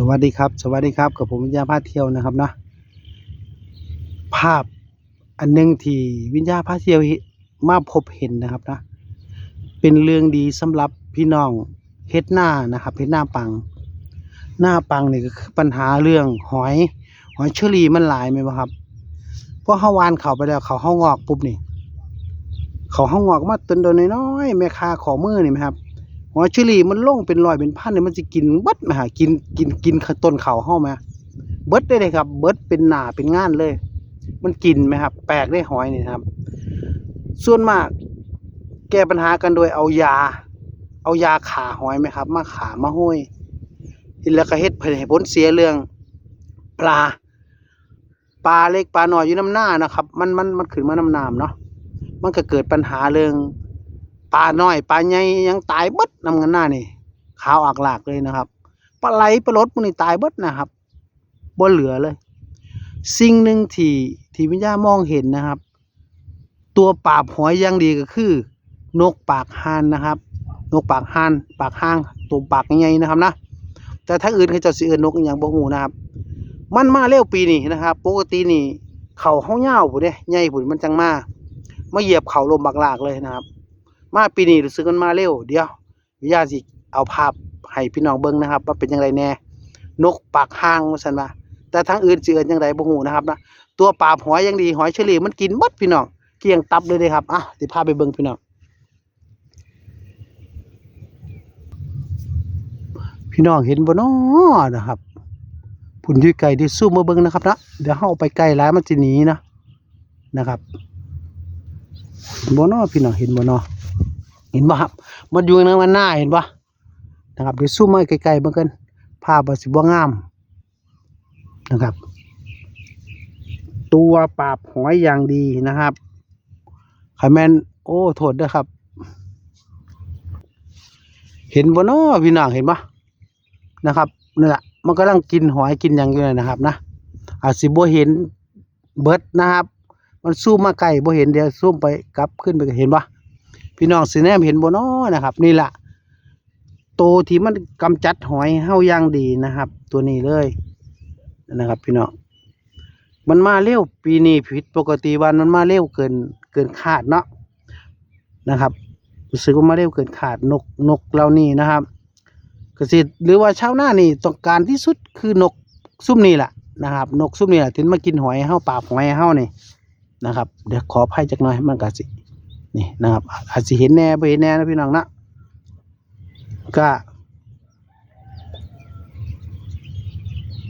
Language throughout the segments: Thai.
สวัสดีครับ สวัสดีครับ กับผมวิญญาพาเที่ยวนะครับเนาะภาพอันหนึงที่วิญญาพาเที่ยวมาพบเห็นนะครับนะเป็นเรื่องดีสำหรับพี่น้องเฮ็ดหน้านะครับเฮ็ดหน้าปัง หน้าปังนี่ก็คือปัญหาเรื่องหอย หอยเชอรี่มันหลายไหมครับเพราะเฮาวานเขาไปแล้วเขาเฮางอกปุ๊บนี่ เขาเฮางอกมาต้นโดนน้อยๆแม่ค้าขอมือนี่ไหมครับ หอยเชอรี่มันลงเป็นรอยเป็นพันเนี่ยมันสิกินเบิดไหมฮะกินกินกินต้นเขาเฮาไหมเบิดได้เลยครับ เบิดเป็นหนาเป็นงานเลย มันกินไหมครับ แปลกได้หอยนี่นะครับ ส่วนมาก แก้ปัญหากันโดยเอายา เอายาขาหอยไหมครับ มาขามาห้อยแล้วก็เฮ็ดให้ผลเสียเรื่องปลาปลาเล็กปลาหน้อยอยู่น้ำหน้านะครับ มันมันมันขึ้นมาน้ำน้ำเนาะมันก็เกิดปัญหาเรื่อง ปลาน้อยปลาใหญ่ยังตายเบิดนำกันหน้านี่ขาวอักหลากเลยนะครับปลาไหลปลาลดมันนี่ตายเบิดนะครับบ่เหลือเลย สิ่งหนึ่งที่ที่วิญญามองเห็นนะครับ ตัวปราบหอยอย่างดีก็คือ นกปากหานนะครับ นกปากหานปากห้างตัวปากใหญ่ๆนะครับนะแต่ถ้าอื่นเขาจะสิเอิ้นนกอย่างบ่ฮู้นะครับ มันมาเร็วปีนี้นะครับ ปกตินี่เขาเฮาเหย้าพุ่นเด้ใหญ่พุ่นมันจังมามาเหยียบเขาลมบักหลากเลยนะครับ มาปีนี้รู้สึกมันมาเร็ว เดียววิญญาณสิเอาภาพให้พี่น้องเบิ่งนะครับ ว่าเป็นจังไดแน่นกปากห้างว่าซั่นว่าแต่ทางอื่นสิเอิ้นจังไดบ่ฮู้นะครับนะตัวปราหอยย่างดีหอยเฉลี่ยมันกินมดพี่น้องเกลี้ยงตับเลยเด้ครับอะสิพาไปเบิ่งพี่น้องพี่น้องเห็นบ่น้อนะครับผุนยู่ไกลที่ซูมมาเบิ่งนะครับนะเดี๋ยวเฮาไปใกล้หลายมันสิหนีนะนะครับเห็นบ่น้อพี่น้องเห็นบ่น้อ เห็นบ่ครับมันอยู่ในมันหน้าเห็นบ่นะครับเดี๋ยวซูมมาใกลๆเบิ่งกันภาพมันสิบ่งามนะครับ ตัวปราบหอยอย่างดีนะครับคาแมนโอ้โทษด้อครับ เห็นบ่น้อพี่น้องเห็นบ่นะครับนั่นแหละมันกำลังกินหอยกินหยังอยู่เลยนะครับนะอาจสิบ่เห็นเบิดนะครับ มันซูมมาใกลบ่เห็นเดี๋ยวซูมไปกลับขึ้นไปเห็นบ่ พี่น้องสิแนมเห็นบ่น้อนะครับ นี่แหละโตวที่มันกำจัดหอยเฮาย่างดีนะครับ ตัวนี้เลยนะครับ พี่น้องมันมาเร็วปีนี้ผิดปกติวันมันมาเร็วเกินเกินคาดเนาะนะครับรู้สึกว่ามาเร็วเกินขาดนกนกเหล่านี้นะครับเกษตรหรือว่าชาวนานี่ต้องการที่สุดคือนกซุ่มนี่แหละนะครับ นกซุ่มนี่แหละที่มากินหอยเฮาปาบหอยเฮานี่นะครับ เดี๋ยวขออภัยจักหน่อยมันก็สิ นี่นะครับ อาจจะเห็นแน่ไปเห็นแน่นะพี่น้องนะก็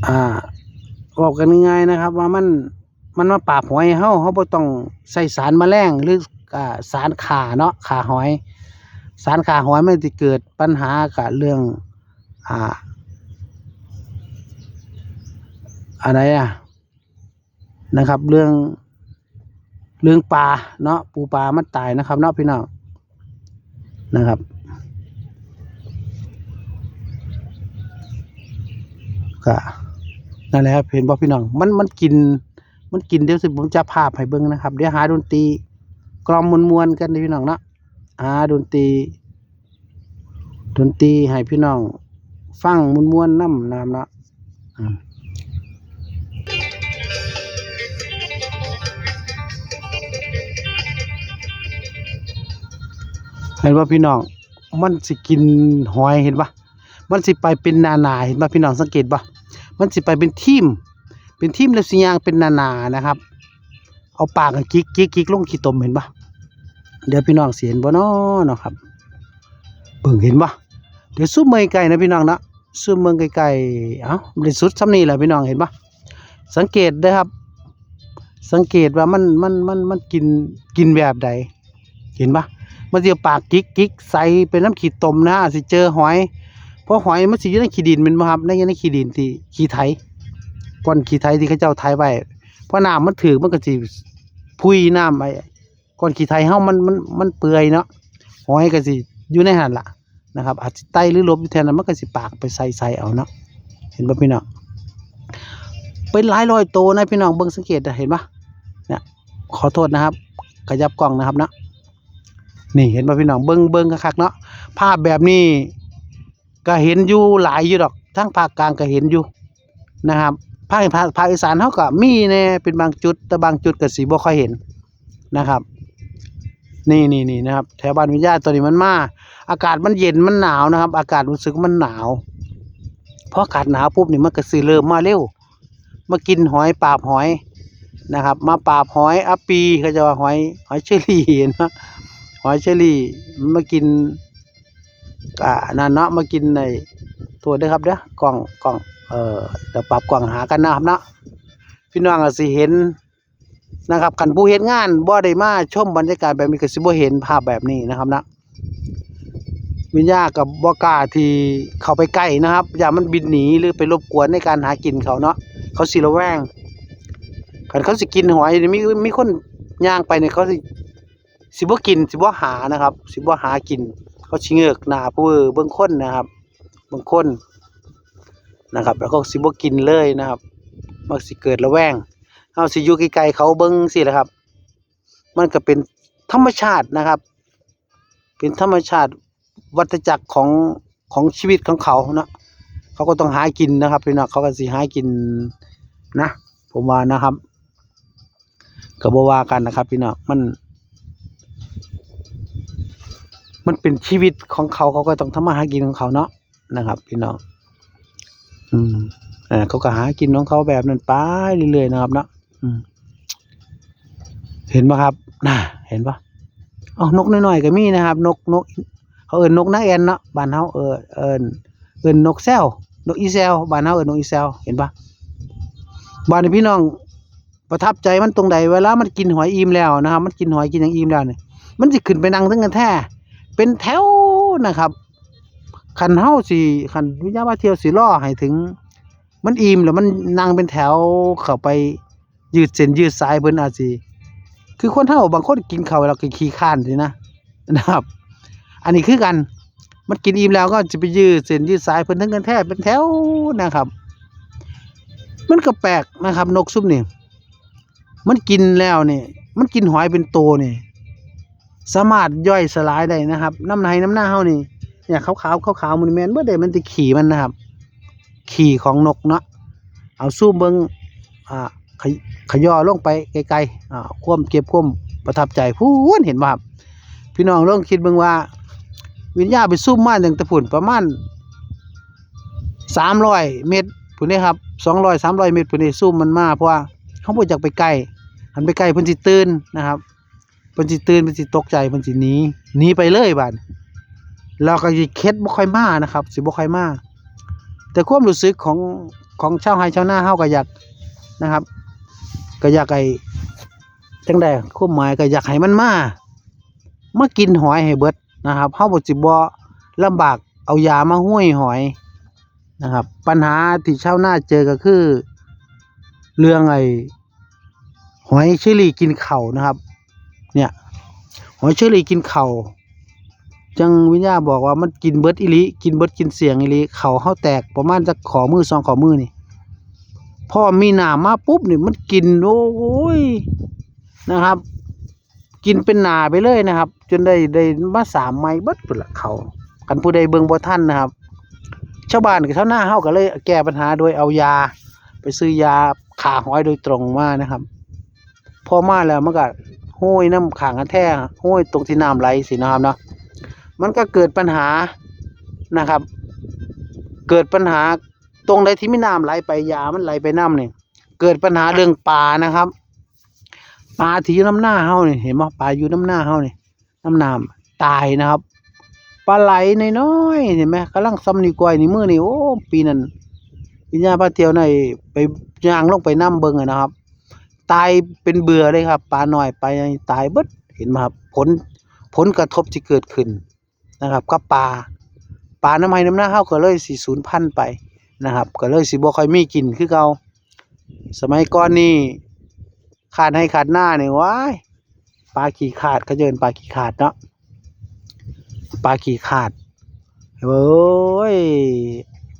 อ่าบอกกันง่ายๆนะครับ ว่ามันมันมาปราบหอยเฮาเฮาบ่ต้องใส่สารแมลงหรืออ่าสารขาเนาะขาหอย สารขาหอยมันจะเกิดปัญหากับเรื่องอ่าอะไรอะนะครับ เรื่อง เรื่องปลาเนาะปูปลามันตายนะครับเนาะพี่น้องนะครับ ก็นั่นแหละครับเห็นบ่พี่น้องมันมันกิน มันกินเดี๋ยวสิผมจะภาพให้เบิ่งนะครับ เดี๋ยวหาดนตรีกลอมมวนๆกันนะพี่น้องเนาะหาดนตรีดนตรีให้พี่น้อง ฟังมวนๆนำนะครับเนาะ ห็นว่าพี่น้องมันสิกินหอยเห็นปะมันสิไปเป็นนานาเห็นปะพี่น้องสังเกตปะมันสิไปเป็นทีม เป็นทีมแล้วสิยางเป็นนานานะครับ เอาปากกันกิกกิกกิกลงขี้ตมเห็นปะเดี๋ยวพี่น้องเสิเห็นบ่น้อเนาะครับเบิ่งเห็นปะเดี๋ยวซูมเมืองไกลนะพี่น้องนะซูมเมืองไกลๆเอ้ามันได้สุดซ้ำนี่แหละพี่น้องเห็นปะสังเกตเด้ครับ สังเกตว่ามันมันมันมันกินกินแบบใดเห็นปะ มันจะปากกิ๊กกิ๊กใส่เป็นน้ำขีดตมนะอาจสิเจอหอย เพราะหอยมันสิอยู่ในขี้ดินแมันบ่ครับในในขี้ดินที่ขี้ไถก้อนขี้ไถที่เขาเจ้าไถไว้เพราะน้ำมันถือมันก็สิพุยน้ำไปก้อนขี้ไถเฮามันมันมันเปื่อยเนาะหอยก็สิอยู่ในหันละนะครับ อาจสิไตหรือลบอยู่แทนนั้นมันก็สิปากไปใส่ใส่เอาเนาะเห็นบ่พี่น้องเป็นหลายร้อยโตวนะพี่น้องเบิ่งสังเกตเห็นปะเนี่ยขอโทษนะครับ ขยับกล้องนะครับเนาะ นี่เห็นป่ะพี่น้องเบิ้งเบิ้งคักๆเนาะภาพแบบนี้ก็เห็นอยู่หลายอยู่ดอกทางภาคกลางก็เห็นอยู่นะครับภาคภาคอีสานเฮาก็มีแน่เป็นบางจุดแต่บางจุดก็สิบ่ค่อยเห็นนะครับ นี่นี่นี่นะครับ แถวบ้านวิญญาตัวนี้มันมาอากาศมันเย็นมันหนาวนะครับ อากาศรู้สึกมันหนาวเพออากาศหนาวปุ๊บนี่มันก็สิเริ่มมาเร็วมากินหอยปราบหอยนะครับ มาปราบหอยอปีเขาจะว่าหอยหอยเชอรี่นะ อยเชอรี่มันมากินอ่านั่นเนาะมากินในตัวเด้อครับเด้อกล่องกล่องเอ่อเดี๋ยวปรับกล่องหากันนะครับเนาะพี่น้องก็สิเห็นนะครับคันผู้เฮ็ดงานบ่ได้มาชมบรรยากาศแบบนี้ก็สิบ่เห็นภาพแบบนี้นะครับนะวิญญากับบ่กล้าที่เข้าไปใกล้นะครับ อย่ามันบินหนีหรือไปรบกวนในการหากินเขาเนาะเขาสิระแวงคันเขาสิกินหอยนี่มีมีคนย่างไปเนี่ยเขาสิ สิบ่กินสิบ่หานะครับ สิบ่หากิน เขาสิเงือกหนาผู้เบิ่งค้นนะครับเบางค้นนะครับ แล้วก็สิบ่กินเลยนะครับมักสิเกิดระแวงเฮาสิอยู่ไกลๆเขาเบิ่งสิแหละครับ มันก็เป็นธรรมชาตินะครับ เป็นธรรมชาติวัฏจักรของของชีวิตของเขาเนาะเขาก็ต้องหากินนะครับพี่น้องเขาก็สิหากินนะ ผมว่านะครับก็บ่ว่ากันนะครับพี่น้องมัน มันเป็นชีวิตของเขาเขาก็ต้องทำมาหากินของเขาเนาะนะครับพี่น้อง อืมเออเขาก็หากินของเขาแบบนั้นไปเรื่อยๆนะครับเนาะอืม เห็นปะครับน่ะเห็นปะเอ๋อนกน้อยๆก็มีนะครับ นกนกเขาเอิ้นนกนางแอนเนาะบ้านเฮาเออเอิ้นเอิ้นนกแซวนกอีแซวบ้านเฮาเอิ้นนกอีแซวเห็นปะบ้านพี่น้องประทับใจมันตรงใดเวลามันกินหอยอิ่มแล้วนะครับ มันกินหอยกินอย่างอิ่มแล้วเนี่ยมันสิขึ้นไปนั่งถึงกันแท้ เป็นแถวนะครับคันเฮาสิคันวิญญาณว่าเที่ยวสิล่อให้ถึง มันอิ่มแล้วมันนั่งเป็นแถวเข้าไปยืดเส้นยืดสายเพิ่นอาจสิคือคนเฮาบางคนกินข้าวแล้วก็ขี้คร้านสินะนะครับ อันนี้คือกันมันกินอิ่มแล้วก็จะไปยืดเส้นยืดสายเพิ่นทั้งกันแท้เป็นแถวนะครับ มันก็แปลกนะครับ นกซุ่มนี่มันกินแล้วเนี่ยมันกินหอยเป็นโตนี่ย สามารถย่อยสลายได้นะครับ น้ำในน้ำหน้าเฮานี่เนี่ยขาวขาวขาวขาวๆมันแมนเบ่ได้มันจะขี่มันนะครับ ขี่ของนกเนาะเอาซูมเบิงอ่าขยขย่อลงไปไกลๆอ่าควมเก็บควมประทับใจพูนเห็นบ่ครับพี่น้องลองคิดเบิ่งว่า วิญญาณไปซุ่มมาตั้งแต่พุ่นประมาณสามร้อยเมตรพุ่นนี่ครับสองร้อยสามร้อยเมตรพุ่นนี่ซุ่มมันมาเพราะว่าเขาบ่อยากไปใกล้หันไปใกล้เพิ่นสิตื่นนะครับ เพิ่นสิตื่นเพิ่นสิตกใจเพิ่นสิหนีหนีไปเลยบาดเราก็สิเข็ดบ่ค่อยมานะครับ สิบ่ค่อยมาแต่ความรู้สึกของของชาวไร่ชาวนาเฮาก็อยากนะครับ ก็อยากไอ้จังได๋ความหมายก็อยากให้มันมามากินหอยให้เบิดนะครับเฮาบ่สิบ่ลำบากเอายามาห้วยหอยนะครับ ปัญหาที่ชาวนาเจอก็คือ เรื่องไอ้หอยเชอรี่กินเข่านะครับ เนี่ยหอยเชอรี่กินเข่าจังวิญญาบอกว่ามันกินเบิดอีหลีกินเบิดกินเสียงอีหลีเข่าเฮาแตกประมาณจักขอมือสองขอมือนี่พอมีหนามาปุ๊บนี่มันกินโอ้ยนะครับ กินเป็นหนาไปเลยนะครับ จนได้ได้มาสามไม้เบิดพุ่นละเขากันผู้ใดเบิงบ่ทันนะครับชาวบ้านกับชาวนาเฮาก็เลยแก้ปัญหาโดยเอายา ไปซื้อยาขาหอยโดยตรงมานะครับ พอมาแล้วมันก็ ห้วยน้ำขางกันแท้ห้วยตรงที่น้ำไหลสินะครับเนาะมันก็เกิดปัญหานะครับ เกิดปัญหาตรงใดที่ไม่น้ำไหลไปยามันไหลไปน้ำเนี่ยเกิดปัญหาเรื่องปลานะครับปลาที่อยู่น้ำหน้าเฮานี่เห็นบ่ปลาอยู่น้ำหน้าเฮานี่น้ำน้ำตายนะครับปลาไหลน้อยๆเห็นไหมกำลังซ้ำนี่กล้วยนี่มือนี่โอ้ปีนั้นวิญญาณพระเทียวในไปย่างลงไปน้ำเบิ่งอะนะครับ ตายเป็นเบื่อเลยครับปลาหน่อยไปตายเบิดเห็นไหมครับผลผลกระทบที่เกิดขึ้นนะครับกับปลาปลาน้ำไห้น้ำหน้าเฮาก็เลยสิสูญพันไปนะครับ ก็เลยสิบ่ค่อยมีกินคือเก่าสมัยก่อนนี่ขาดให้ขาดหน้าเนี่ยว้ายปลาขี่ขาดเขาเจินปลาขี่ขาดเนาะปลาขี่ขาดเอ้ย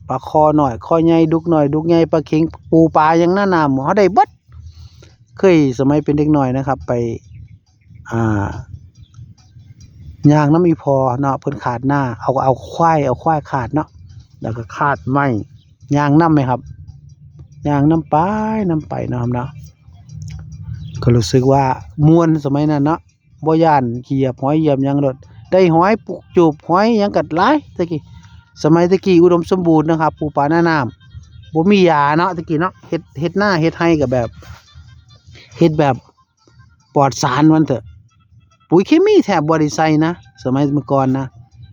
ปลาคอหน่อยคอใหญ่ดุกหน่อยดุกใหญ่ปลาเข็งปูปลายังหน้าหนามเขาได้เบิด เคยสมัยเป็นเด็กหน่อยนะครับ ไปอ่ายางน้ำมีพอเนาะเพิ่นขาดหน้าเอาเอาควายเอาควายขาดเนาะแล้วก็ขาดไม้ยางน้ำไหมครับยางน้ำไปน้ำไปเนาะครับเนาะก็รู้สึกว่ามวนสมัยนั้นเนาะบ่ย่านเหยียบหอยเยียบหยังโดได้หอยปลูกจูบหอยยังกัดหลายตะกี้สมัยตะกี้อุดมสมบูรณ์นะครับปูปลาหน้าน้ำบ่มียาเนาะตะกี้เนาะเฮ็ดเฮ็ดหน้าเฮ็ดไห้ก็แบบ เฮ็ดแบบปลอดสารมันเถอะ ปุ๋ยเคมีแทบบ่ได้ใส่นะ สมัยเมื่อก่อนนะ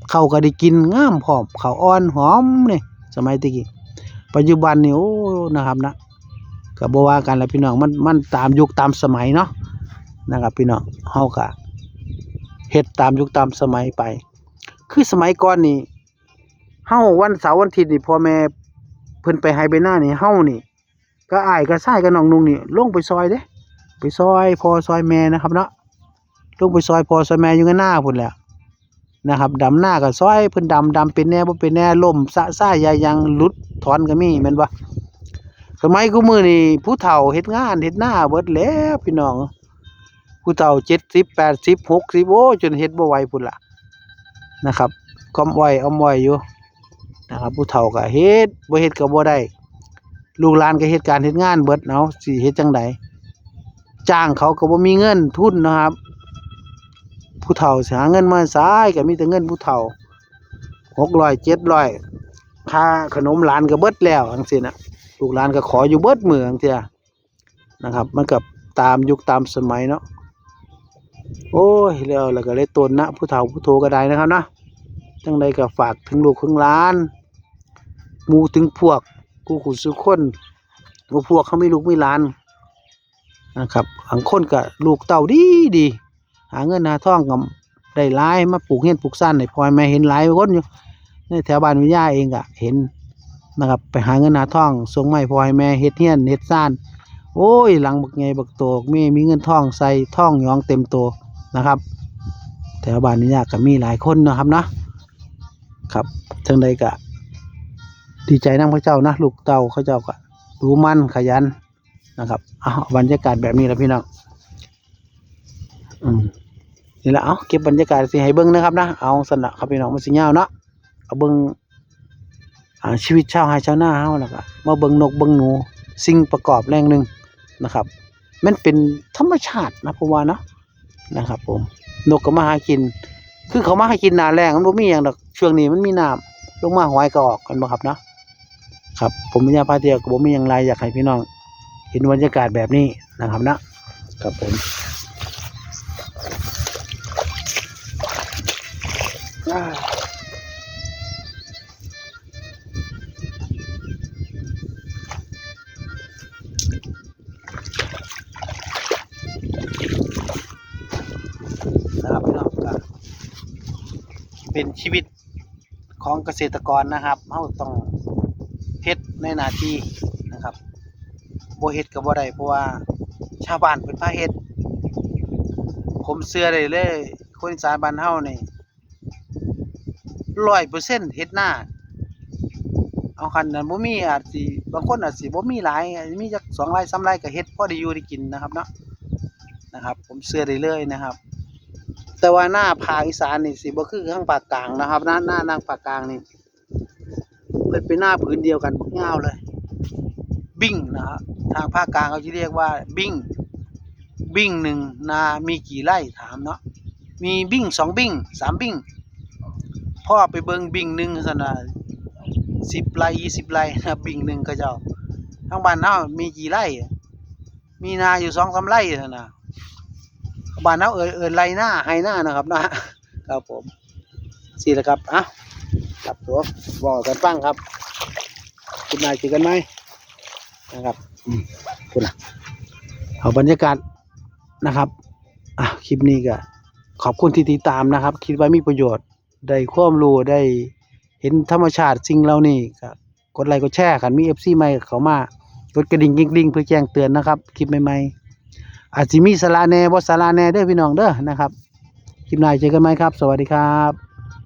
เขาก็ได้กินงามพร้อมเขาอ่อนหอมเนี่ยสมัยตะกี้ปัจจุบันนี่โอ้นะครับนะก็บ่ว่ากันแล้วพี่น้องมันมันตามยุคตามสมัยเนาะนะครับพี่น้องเฮาก็เฮ็ดตามยุคตามสมัยไป คือสมัยก่อนนี่เฮาวันเสาร์วันอาทิตย์นี่พ่อแม่เพิ่นไปไฮไปหน้านี่เฮานี่ ก็อ้ายก็ชายก็น้องนุ่งนี่ลงไปซอยเด้ ไปซอยพอซอยแม่นะครับเนาะลงไปซอยพอซอยแม่อยู่กันหน้าพุ่นแหละนะครับดำหน้ากับซอยเพิ่นดำดำเป็นแน่บ่เป็นแน่ล่มสะซ่ายายยังหลุดถอนก็มีแม่นบ่สมัยกูมือนี่ผู้เฒ่าเฮ็ดงานเฮ็ดหน้าเบิดแล้วพี่น้องผู้เฒ่า70 80 60โอ้จนเฮ็ดบ่ไหวพุ่นล่ะนะครับก้อมไหวอ้อมไหวอยู่นะครับผู้เฒ่าก็เฮ็ดบ่เฮ็ดก็บ่ได้ลูกหลานก็เฮ็ดการเฮ็ดงานเบิดเอาะสิเฮ็ดจังได จ้างเขาก็บ่มีเงินทุนนะครับ ผู้เฒ่าหาเงินมาสายก็มีแต่เงินผู้เฒ่าหกร้อยเจ็ดร้อยค่าขนมหลานก็เบิดแล้วจังซี่นะลูกหลานก็ขออยู่เบิดมือจังซี่นะครับ มันกับตามยุคตามสมัยเนาะโอ้ยแล้วแล้วก็เลยตนนะผู้เฒ่าผู้โทก็ได้นะครับนะจังใดก็ฝากถึงลูกถึงหลานมูถึงพวกกูขุนสุคนว่าพวกเขาไม่ลูกไม่หลาน นะครับบางคนก็ลูกเต่าดีดีหาเงินหาทองกับได้หลายมาปลูกเฮ็ดปลูกซ่านให้พ่อแม่เห็นหลายคนอยู่ในแถวบ้านวิทยาเองก็เห็นนะครับไปหาเงินหาทองส่งไม้พ่อให้แม่เฮ็ดเฮียนเฮ็ดซ่านโอ้ยหลังบักไงบักโตกม่มีเงินทองใส่ทองยองเต็มตัวนะครับ แถวบ้านวิทยาก็มีหลายคนนะครับนะครับทั้งใดก็ดีใจนํพระเจ้านะลูกเต่าเขาเจ้าก็รู้มั่นขยัน นะครับเอาบรรยากาศแบบนี้แล้วพี่น้องอืมนี่แหละเอาเก็บบรรยากาศสิให้เบิ้งนะครับนะเอาสนะครับพี่น้องมาสิยาเนาะเอาเบิ้งอ่าชีวิตชาวไร่ชาวนาเฮาแล้วก็มาเบิ้งนกเบิ้งหนู สิ่งประกอบแรงหนึ่งนะครับมันเป็นธรรมชาตินะผมว่านะนะครับ ผม นกก็มาหากิน คือเขามาหากินนาแรงมันบ่มีอย่างดอกช่วงนี้มันมีน้ำลงมาหอยก็ออกกันบ่ครับเนาะครับ ผมวิญญาพาเที่ยวก็บ่มีอย่างไรอยากให้พี่น้อง ห็นบรรยากาศแบบนี้นะครับนะครับผมนะครับพี่น้องก็เป็นชีวิตของเกษตรกรนะครับเราต้องเฮ็ดในหน้าที่ บ่เฮ็ดก็บ่ได้เพราะว่าชาวบ้านเพิ่นพาเฮ็ด ผมเชื่อได้เลย คนอีสานบ้านเฮานี่ร้อยเปอร์เซ็นต์เฮ็ดหน้าเอาคันนั้นบ่มีอาจสิบางคนอาจสิบ่มีหลายมีจักสองไร่สามไร่ก็เฮ็ดพอได้อยู่ได้กินนะครับเนาะนะครับ ผมเชื่อได้เลยนะครับ แต่ว่าหน้าภาคอีสานนี่สิบ่คือทางภาคกลางนะครับ หน้าหน้าทางภาคกลางนี่เพิ่นเป็นหน้าผืนเดียวกันบักยาวเลย บิ้งนะครับทางภาคกลางเขาจะเรียกว่าบิ้งบิ้งหนึ่งนามีกี่ไร่ถามเนาะมีบิ้งสองบิ้งสามบิ้งพ่อไปเบิ่งบิ่งหนึ่งสนะสิบไร่ยี่สิบไร่นะบิ่งหนึ่งก็เจ้าทางบ้านเฮามีกี่ไร่ มีนาอยู่สองสามไร่นั่นนะบ้านเฮาเอิ้นเอิ้นไร่หน้าไฮหน้านะครับนะครับผมสิละครับอะกลับตัวบอกกันฟังครับคุณนายเจอกันไหม นะครับอืมคุณล่ะเอาบรรยากาศนะครับอะคลิปนี้ก็ขอบคุณที่ติดตามนะครับ คิดว่ามีประโยชน์ได้ความรู้ได้เห็นธรรมชาติสิ่งเหล่านี้ก็กดไลค์กดแชร์กันมี FC ใหม่เข้ามากดกระดิ่งกิ๊งๆเพื่อแจ้งเตือนนะครับ คลิปใหม่ๆอาจจะมีสาระแหน่บ่สาระแหน่เด้อพี่น้องเด้อนะครับ คลิปหน้าเจอกันไหมครับ สวัสดีครับ